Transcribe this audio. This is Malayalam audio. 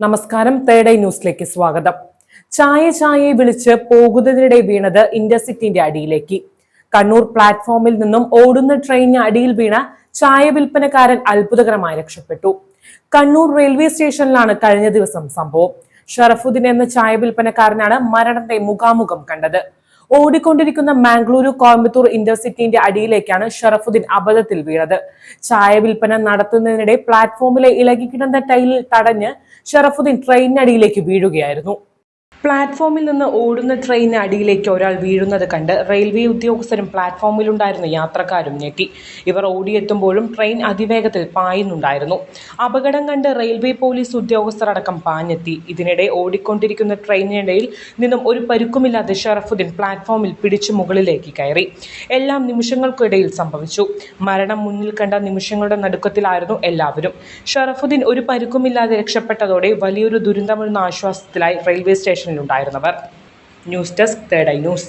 നമസ്കാരം തേർഡ് ന്യൂസിലേക്ക് സ്വാഗതം. ചായ ചായയെ വിളിച്ച് പോകുന്നതിനിടെ വീണത് ഇന്റർസിറ്റിന്റെ അടിയിലേക്ക്. കണ്ണൂർ പ്ലാറ്റ്ഫോമിൽ നിന്നും ഓടുന്ന ട്രെയിനിന് അടിയിൽ വീണ ചായ വിൽപ്പനക്കാരൻ അത്ഭുതകരമായി രക്ഷപ്പെട്ടു. കണ്ണൂർ റെയിൽവേ സ്റ്റേഷനിലാണ് കഴിഞ്ഞ ദിവസം സംഭവം. ഷറഫുദ്ദീൻ എന്ന ചായ വിൽപ്പനക്കാരനാണ് മരണത്തെ മുഖാമുഖം കണ്ടത്. ഓടിക്കൊണ്ടിരിക്കുന്ന മാംഗ്ലൂരു കോയമ്പത്തൂർ ഇന്റർസിറ്റിന്റെ അടിയിലേക്കാണ് ഷറഫുദ്ദീൻ അബദ്ധത്തിൽ വീണത്. ചായ വിൽപ്പന നടത്തുന്നതിനിടെ പ്ലാറ്റ്ഫോമിലെ ഇളകിക്കിടന്ന ടൈലിൽ തടഞ്ഞ് ഷറഫുദ്ദീൻ ട്രെയിനിനടിയിലേക്ക് വീഴുകയായിരുന്നു. പ്ലാറ്റ്ഫോമിൽ നിന്ന് ഓടുന്ന ട്രെയിനിന് അടിയിലേക്ക് ഒരാൾ വീഴുന്നത് കണ്ട് റെയിൽവേ ഉദ്യോഗസ്ഥരും പ്ലാറ്റ്ഫോമിലുണ്ടായിരുന്ന യാത്രക്കാരും ഞെട്ടി. ഇവർ ഓടിയെത്തുമ്പോഴും ട്രെയിൻ അതിവേഗത്തിൽ പായുന്നുണ്ടായിരുന്നു. അപകടം കണ്ട് റെയിൽവേ പോലീസ് ഉദ്യോഗസ്ഥർ അടക്കം പാഞ്ഞെത്തി. ഇതിനിടെ ഓടിക്കൊണ്ടിരിക്കുന്ന ട്രെയിനിനിടയിൽ നിന്നും ഒരു പരുക്കുമില്ലാതെ ഷറഫുദ്ദീൻ പ്ലാറ്റ്ഫോമിൽ പിടിച്ചു മുകളിലേക്ക് കയറി. എല്ലാം നിമിഷങ്ങൾക്കിടയിൽ സംഭവിച്ചു. മരണം മുന്നിൽ കണ്ട നിമിഷങ്ങളുടെ നടുക്കത്തിലായിരുന്നു എല്ലാവരും. ഷറഫുദ്ദീൻ ഒരു പരുക്കുമില്ലാതെ രക്ഷപ്പെട്ടതോടെ വലിയൊരു ദുരന്തമെന്ന ആശ്വാസത്തിലായി railway സ്റ്റേഷനിലുണ്ടായിരുന്നവർ news desk third eye news.